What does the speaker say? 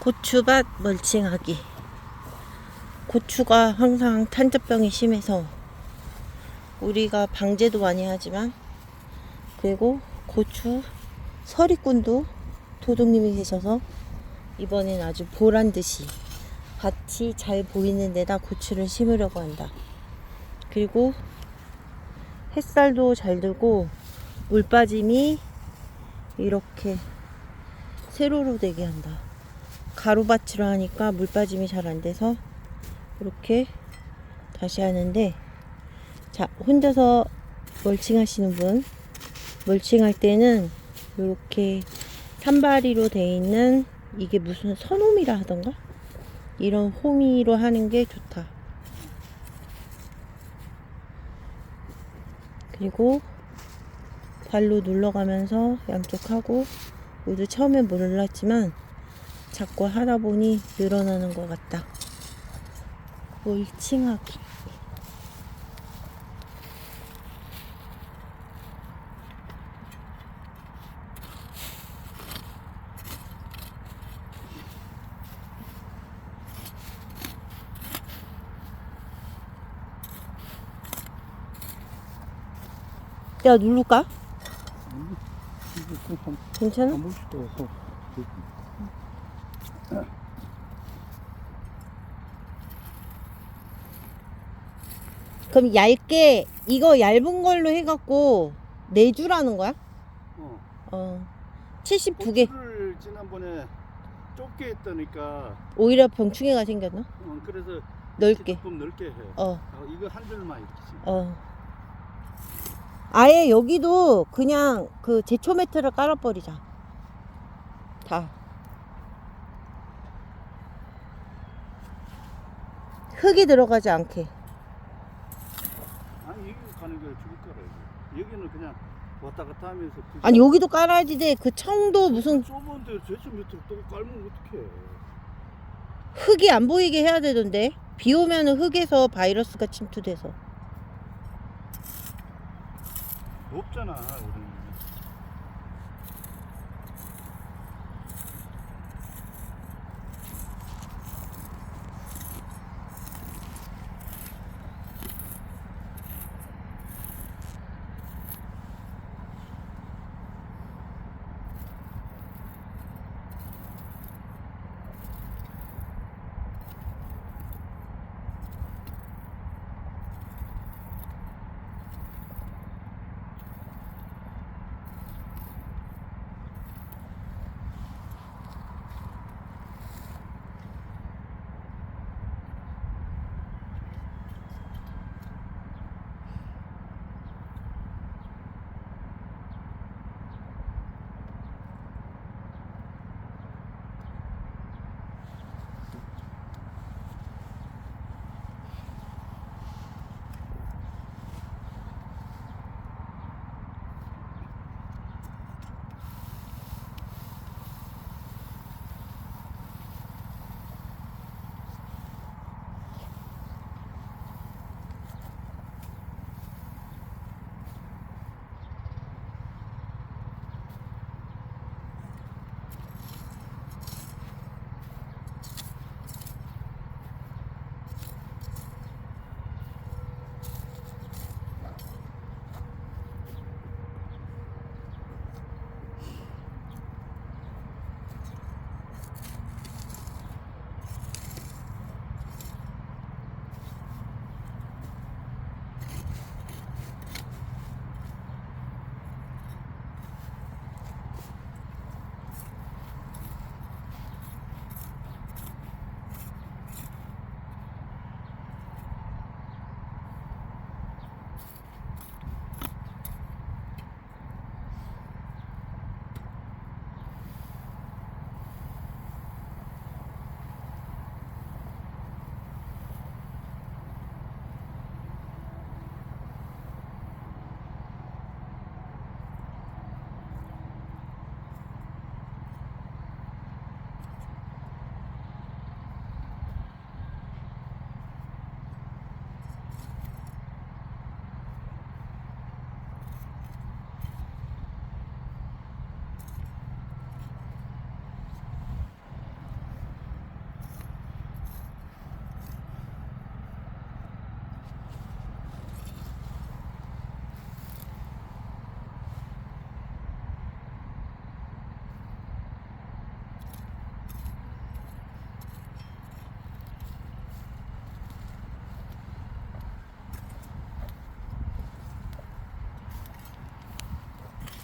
고추밭 멀칭하기. 고추가 항상 탄저병이 심해서 우리가 방제도 많이 하지만 그리고 고추 서리꾼도 도둑님이 계셔서 이번엔 아주 보란 듯이 밭이 잘 보이는 데다 고추를 심으려고 한다. 그리고 햇살도 잘 들고 물 빠짐이 이렇게 세로로 되게 한다. 가루밭으로 하니까 물 빠짐이 잘 안 돼서 이렇게 다시 하는데 자 혼자서 멀칭 하시는 분. 멀칭 할 때는 이렇게 산바리로 돼 있는 이게 무슨 선홈이라 하던가? 이런 호미로 하는 게 좋다. 그리고 발로 눌러가면서 양쪽 하고 모두 처음엔 몰랐지만 자꾸 하다 보니 늘어나는 것 같다. 멀칭하기. 야 누를까? 한, 괜찮아? 한 번씩 더 더. 그럼 얇게 이거 얇은 걸로 해갖고 네 내주라는 거야? 어. 어. 72개. 고추를 지난번에 좁게 했다니까. 오히려 병충해가 생겼나? 어, 그래서 넓게. 조금 넓게 해. 어. 어, 이거 한 줄만 이렇게. 심. 어. 아예 여기도 그냥 그 제초 매트를 깔아버리자. 다. 흙이 들어가지 않게. 여기 가는 게 죽을 거라. 여기는 그냥 왔다 갔다 하면서. 그 아니 여기도 깔아야지 돼. 그 청도 무슨 좁은데 제수 밑으로 또 깔면 어떡해. 흙이 안 보이게 해야 되던데. 비 오면 은 흙에서 바이러스가 침투돼서. 높잖아 우리는.